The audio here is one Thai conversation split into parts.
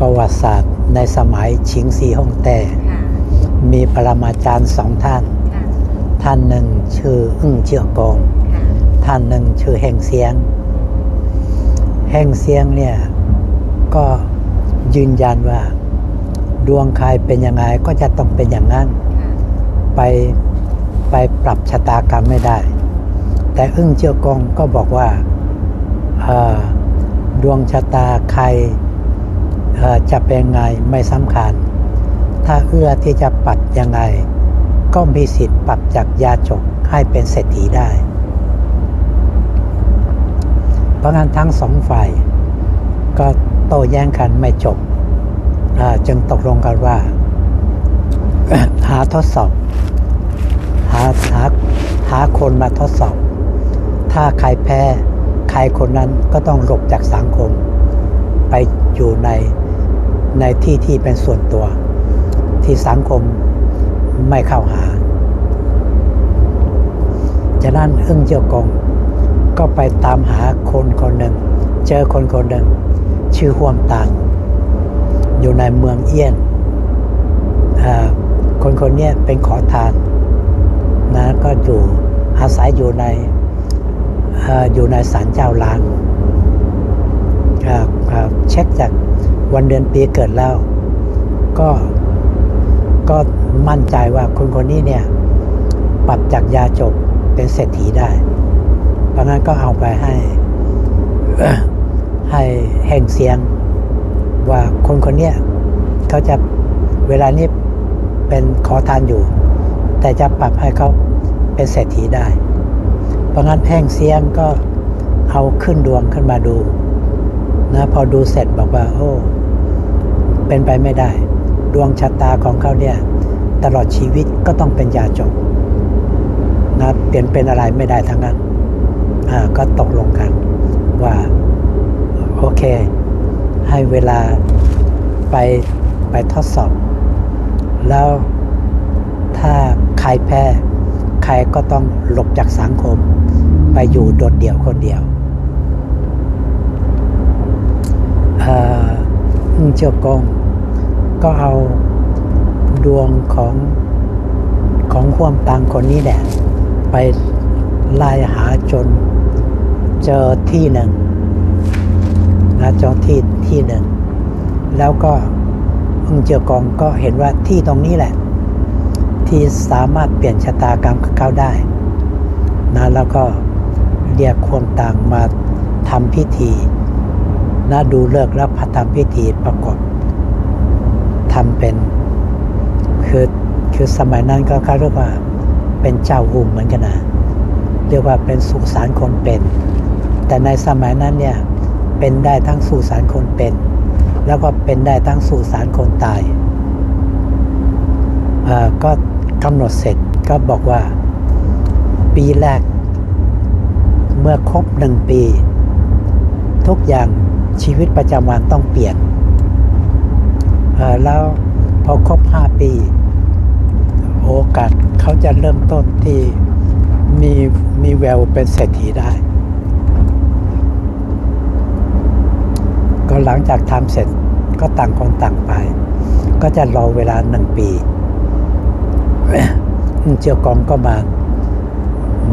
ประวัติศาสตร์ในสมัยชิงซีฮ่องแต้ค่ะมีปรมาจารย์สองท่านค่ะท่านหนึ่งชื่ออึ้งเจียกงค่ะท่านหนึ่งชื่อเฮงเซียงเฮงเซียงเนี่ยก็ยืนยันว่า ดวงใครเป็นยังไงก็จะต้องเป็นอย่างนั้นค่ะไปไปปรับชะตากรรมไม่ได้ แต่อึ้งเจียวกงก็บอกว่าเอ่อดวงชะตาใครเอ่อ จะเป็นไงไม่สำคัญ ถ้าเอื้อที่จะปรับยังไง ก็มีสิทธิ์ปรับจากยาจกให้เป็นเศรษฐีได้ เพราะงั้นทั้งสองฝ่ายก็โต้แย้งกันไม่จบจึงตกลงกันว่า หาทดสอบ หาหาหาคนมาทดสอบ ถ้าใครแพ้ ใครคนนั้นก็ต้องหลบจากสังคม ไปอยู่ใน ในที่ที่เป็นส่วนตัว ที่สังคมไม่เข้าหาฉะนั้นอึ้งเจียวกงก็ไปตามหาคนคนหนึ่ง เจอคนคนหนึ่ง ชื่อห่วมตานอยู่ในเมืองเอี้ยนคนคนนี้เป็นขอทานนะก็อยู่อาศัยอยู่ในออยู่ในศาลเจ้าล้างเช็คจาก วันเดือนปีเกิดแล้ว ก็ก็มั่นใจว่าคนคนนี้เนี่ยปรับจากยาจบเป็นเศรษฐีได้ เพราะงั้นก็เอาไปให้ให้แห่งเสียงว่าคนคนเนี้ยเขาจะเวลานี้เป็นขอทานอยู่ แต่จะปรับให้เขาเป็นเศรษฐีได้ เพราะงั้นแห่งเสียงก็เอาขึ้นดวงขึ้นมาดูนะพอดูเสร็จบอกว่า โอ้ เป็นไปไม่ได้ ดวงชะตาของเขาเนี่ยตลอดชีวิตก็ต้องเป็นยาจบนะเปลี่ยนเป็นอะไรไม่ได้ทั้งนั้นอ่าก็ตกลงกันว่าโอเค ให้เวลาไปไปทดสอบ แล้วถ้าใครแพ้ ใครก็ต้องหลบจากสังคม ไปอยู่โดดเดี่ยวคนเดียว เอ่อ เจียวกง ก็เอาดวงของของความตังคนนี้แหละไปไล่หาจนเจอที่หนึ่งนะจองที่ที่หนึ่ง แล้วก็อึงเจียวกองก็เห็นว่าที่ตรงนี้แหละ ที่สามารถเปลี่ยนชะตากรรมของเขาได้นะแล้วก็เรียกความต่างมาทำพิธี นะดูเลิกแล้วพระทำพิธีปรากฏทำเป็นคือคือสมัยนั้นก็เขาเรียกว่าเป็นเจ้าอุ้มเหมือนกันนะเรียกว่าเป็นสุสานคนเป็น แต่ในสมัยนั้นเนี่ยเป็นได้ทั้งสู่สารคนเป็น แล้วก็เป็นได้ทั้งสู่สารคนตายเออก็กำหนดเสร็จก็บอกว่าปีแรก เมื่อครบหนึ่งปี ทุกอย่าง ชีวิตประจำวันต้องเปลี่ยนเอ่อแล้วพอครบห้าปี โอกาสเขาจะเริ่มต้นที่มีมีแววเป็นเศรษฐีได้ ก็หลังจากทำเสร็จก็ต่างคนต่างไป ก็จะรอเวลาหนึ่งปี เจียวกองก็มา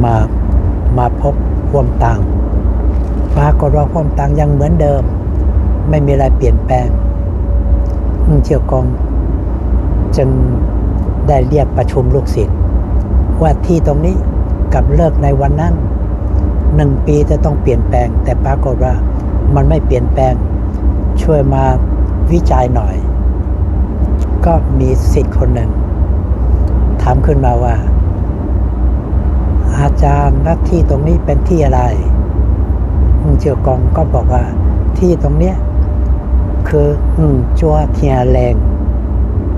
มามาพบพวมตัง ปรากฏว่าพวามตังยังเหมือนเดิม ไม่มีอะไรเปลี่ยนแปลงเจียวกองจึงได้เรียกประชุมลูกศิษย์ว่าที่ตรงนี้กับเลิกในวันนั้นหนึ่งปีจะต้องเปลี่ยนแปลง แต่ปรากฏว่ามันไม่เปลี่ยนแปลง ช่วยมาวิจัยหน่อย ก็มีสิทธิ์คนหนึ่งถามขึ้นมาว่า อาจารย์น้าที่ตรงนี้เป็นที่อะไร งเจียวกองก็บอกว่าที่ตรงเนี้ยคืออึ้งจัวเทียแรง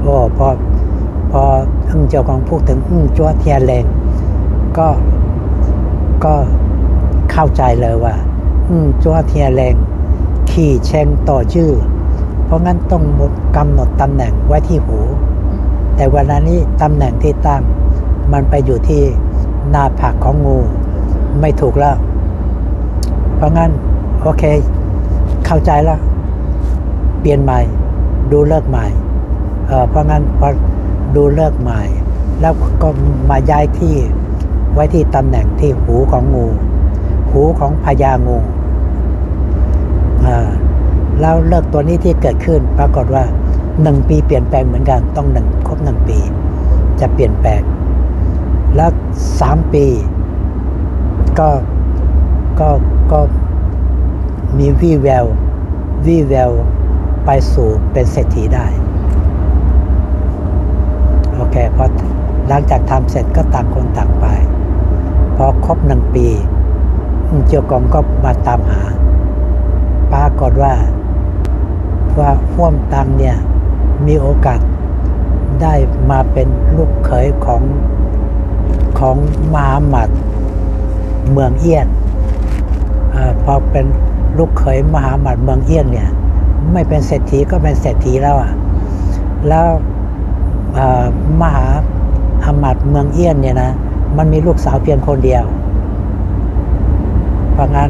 โอ้พอพออึ้งเจียวกองพูดถึงอึ้งจัวเทียแรง ก็ก็เข้าใจเลยว่าอึ้งจัวเทียแรง ขี่เชงต่อชื่อ เพราะงั้นต้องกำหนดตำแหน่งไว้ที่หู แต่เวลานี้ตำแหน่งที่ตั้งมันไปอยู่ที่หน้าผากของงู ไม่ถูกแล้ว เพราะงั้นโอเค เข้าใจแล้ว เปลี่ยนใหม่ ดูเลิกใหม่เพราะงั้นพอดูเลิกใหม่ แล้วก็มาย้ายที่ไว้ที่ตำแหน่งที่หูของงู หูของพญางูแล้วเลิกตัวนี้ที่เกิดขึ้นปรากฏว่าหนึ่งปีเปลี่ยนแปลงเหมือนกันต้องหนึ่งครบหนึ่งปี จะเปลี่ยนแปลง แล้วสามปี ก็ก็ ก็มีวี่แวววี่แววไปสู่เป็นเศรษฐีได้ โอเคพอหลังจากทำเสร็จก็ต่างคนต่างไป พอครบหนึ่งปีเจียวกองก็มาตามหา ปรากฏว่าว่าพ่วมตังเนี่ย มีโอกาสได้มาเป็นลูกเขยของของมหาหมัดเมืองเอี้ยน พอเป็นลูกเขยมหาหมัดเมืองเอี้ยนเนี่ย ไม่เป็นเศรษฐีก็เป็นเศรษฐีแล้วอะแล้วมหาอำมาตย์เมืองเอี้ยนเนี่ยนะมันมีลูกสาวเพียงคนเดียว เพราะงั้น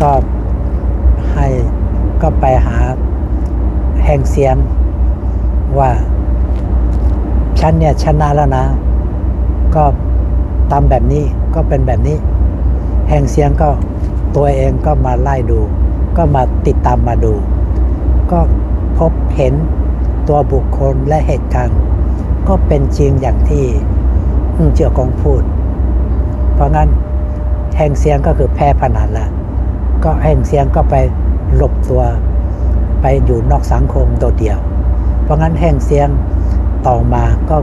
ก็ให้ก็ไปหาแห่งเสียงว่าฉันเนี่ยชนะแล้วนะ ก็ตามแบบนี้ก็เป็นแบบนี้ แห่งเสียงก็ตัวเองก็มาไล่ดู ก็มาติดตามมาดู ก็พบเห็นตัวบุคคลและเหตุการณ์ ก็เป็นจริงอย่างที่เจียวกงพูด เพราะงั้นแห่งเสียงก็คือแพ้พนันละก็แห่งเสียงก็ไปหลบตัวไปอยู่นอกสังคมโดดเดี่ยว เพราะงั้นแห่งเสียงต่อมาก็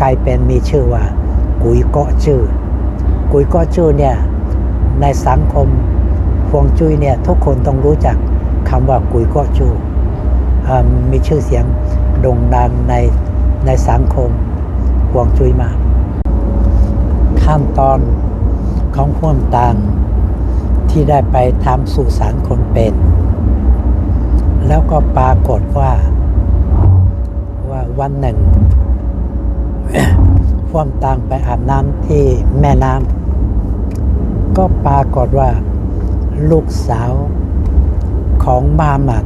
กลายเป็นมีชื่อว่า กุยเกาะชื่อ กุยเกาะชื่อเนี่ย ในสังคมฮวงจุ้ยเนี่ยทุกคนต้องรู้จักคำว่ากุยกาะจูมีชื่อเสียงโด่งดังในในสังคมฮวงจุ้ยมาก ขั้นตอนของพ่วมตังที่ได้ไปทำสุสานคนเป็น แล้วก็ปรากฏว่าว่าวันหนึ่งพ่วมตังไปอาบน้ำที่แม่น้ำ ก็ปรากฏว่าลูกสาวของมาหมัด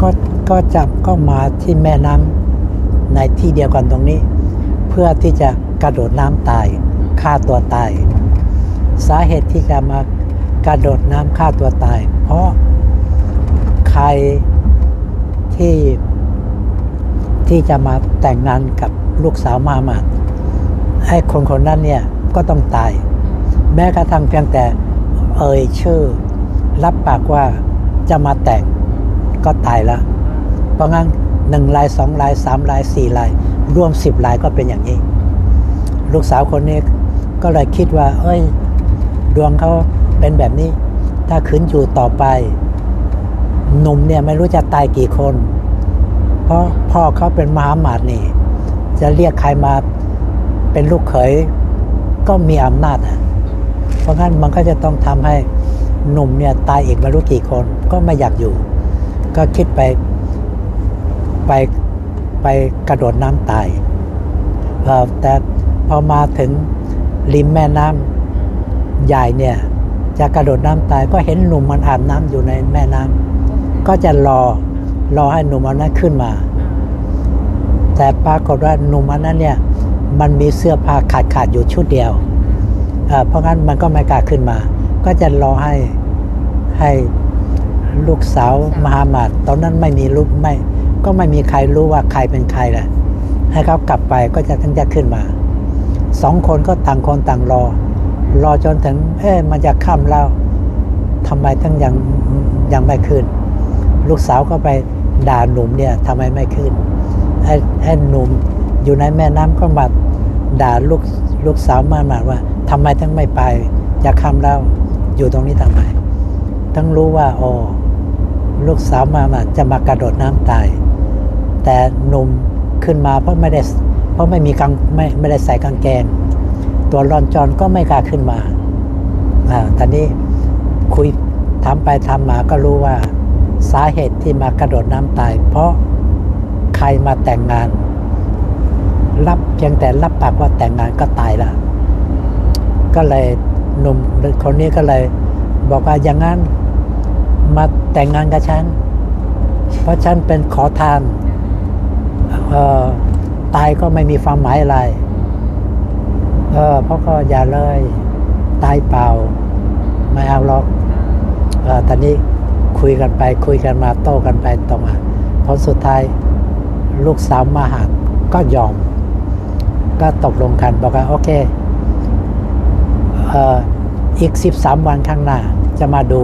ก็ก็จับก็มาที่แม่น้ำในที่เดียวกันตรงนี้ เพื่อที่จะกระโดดน้ำตายฆ่าตัวตาย สาเหตุที่จะมากระโดดน้ำฆ่าตัวตาย เพราะใครที่ที่จะมาแต่งงานกับลูกสาวมาหมัดไอ้คนคนนั้นเนี่ยก็ต้องตาย แม้กระทั่งเพียงแต่เอ่ยชื่อ รับปากว่าจะมาแต่งก็ตายล้วเพราะงั้นหนึ่งลายสองลายสามลายสี่ลาย รวมสิบลายก็เป็นอย่างนี้ ลูกสาวคนนี้ก็เลยคิดว่า เอ้ย ดวงเขาเป็นแบบนี้ ถ้าขืนอยู่ต่อไปหนุ่มเนี่ยไม่รู้จะตายกี่คน เพราะพ่อเขาเป็นมหาหมาดนี่ จะเรียกใครมาเป็นลูกเขยก็มีอำนาจอะ เพราะงั้นมันก็จะต้องทำให้หนุ่มเนี่ยตายอีกไม่รู้กี่คนก็ไม่อยากอยู่ ก็คิดไปไปไปกระโดดน้ำตายแต่พอมาถึงริมแม่น้ำใหญ่เนี่ยจะกระโดดน้ำตายก็เห็นหนุ่มมันอาบน้ำอยู่ในแม่น้ำก็จะรอรอให้หนุ่มอันนั้นขึ้นมา แต่ปรากฏว่าหนุ่มอันนั้นเนี่ยมันมีเสื้อผ้าขาดขาดอยู่ชุดเดียว เอ่อเพราะงั้นมันก็ไม่กล้าขึ้นมา ก็จะรอให้ให้ลูกสาวมหาหมาดตอนนั้นไม่มีลูกไม่ก็ไม่มีใครรู้ว่าใครเป็นใครแหละให้เขากลับไปก็จะถึงจะขึ้นมาสองคนก็ต่างคนต่างรอ รอจนถึง เอ๊ะมันจะค่ำแล้วทำไมทั้งยังยังไม่ขึ้น ลูกสาวก็ไปด่าหนุ่มเนี่ยทำไมไม่ขึ้นไอ้ไอ้หนุ่มอยู่ในแม่น้ำก็มาด่าลูกลูกสาวมาหมาดว่า ทำไมทั้งไม่ไปจะค่ำแล้วอยู่ตรงนี้ทำไมทั้งรู้ว่าโอ๋อลูกสาวมามาจะมากระโดดน้ำตาย แต่หนุ่มขึ้นมาเพราะไม่ได้เพราะไม่มีกางไม่ไม่ได้ใส่กางเกงตัวรอนจอนก็ไม่กล้าขึ้นมาอ่าตอนนี้คุยทำไปทำมาก็รู้ว่าสาเหตุที่มากระโดดน้ำตาย เพราะใครมาแต่งงาน รับเพียงแต่รับปากว่าแต่งงานก็ตายละ ก็เลยหนุ่มคนนี้ก็เลยบอกว่าอย่างนั้นมาแต่งงานกับฉัน เพราะฉันเป็นขอทานตายก็ไม่มีความหมายอะไร เออเพราะก็อย่าเลย ตายเปล่า ไม่เอาหรอกออตอนนี้คุยกันไปคุยกันมาโต้กันไปต่อมาผลสุดท้ายลูกสาวมาหาก็ยอม ก็ตกลงกันบอกว่าโอเค อีก 13 วันข้างหน้าจะมาดู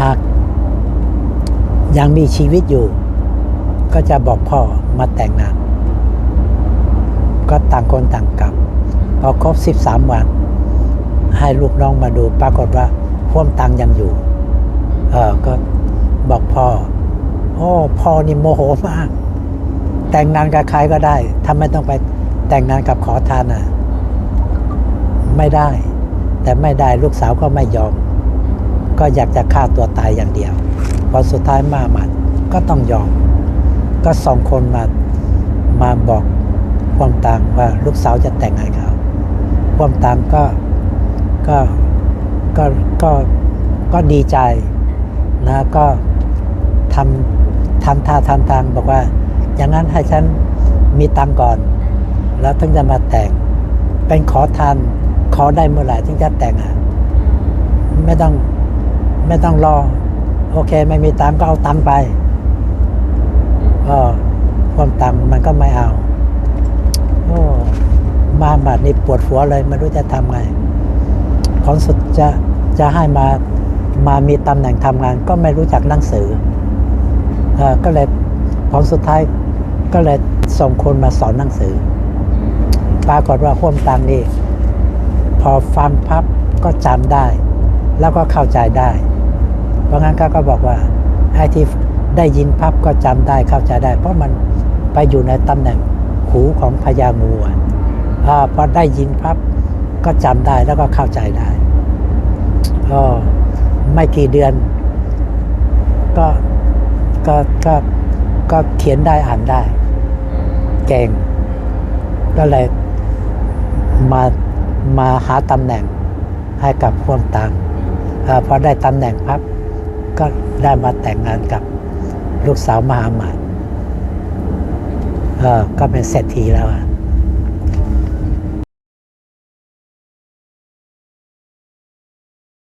หากยังมีชีวิตอยู่ ก็จะบอกพ่อมาแต่งงาน ก็ต่างคนต่างกลับ พอครบ 13 วัน ให้ลูกน้องมาดู ปรากฏว่าพ่วมตังยังอยู่ เออก็บอกพ่อโอ้พ่อนี่โมโหมาก แต่งงานกับใครก็ได้ทำไมต้องไปแต่งงานกับขอทานอะ ไม่ได้ แต่ไม่ได้ลูกสาวก็ไม่ยอม ก็อยากจะฆ่าตัวตายอย่างเดียวพอสุดท้ายมาหมัดก็ต้องยอม ก็สองคนมามาบอกความต่างว่าลูกสาวจะแต่งงานเขาความต่างก็ก็ก็ก็ก็ดีใจนะก็ทำทำท่าทำทางบอกว่า อย่างนั้นให้ฉันมีตังก่อน แล้วถึงจะมาแต่งเป็นขอทาน ขอได้เมื่อไหร่ถึงจะแต่งอะไม่ต้องไม่ต้องรอ โอเค ไม่มีตังก็เอาตังไปก็ความตังมันก็ไม่เอาโอ้มาบาดนี่ปวดหัวเลยไม่รู้จะทำไงผลสุดจะจะให้มามามีตำแหน่งทำงาน ก็ไม่รู้จักหนังสืออก็เลยผลสุดท้ายก็เลยส่งคนมาสอนหนังสือ ปรากฏว่าห่วมตังนี่ พอฟังพับก็จำได้ แล้วก็เข้าใจได้ เพราะงั้นก็ก็บอกว่าไอ้ที่ได้ยินพับก็จำได้เข้าใจได้ เพราะมันไปอยู่ในตำแหน่งหูของพญางูอ่าพอได้ยินพับก็จำได้แล้วก็เข้าใจได้ก็ไม่กี่เดือน ก็ก็ก็ก็เขียนได้อ่านได้ เก่ง ก็เลยมา มาหาตำแหน่งให้กับพวกตังเออพอได้ตำแหน่งพับก็ได้มาแต่งงานกับลูกสาวมหาหมาดเออก็เป็นเศรษฐีแล้วอะ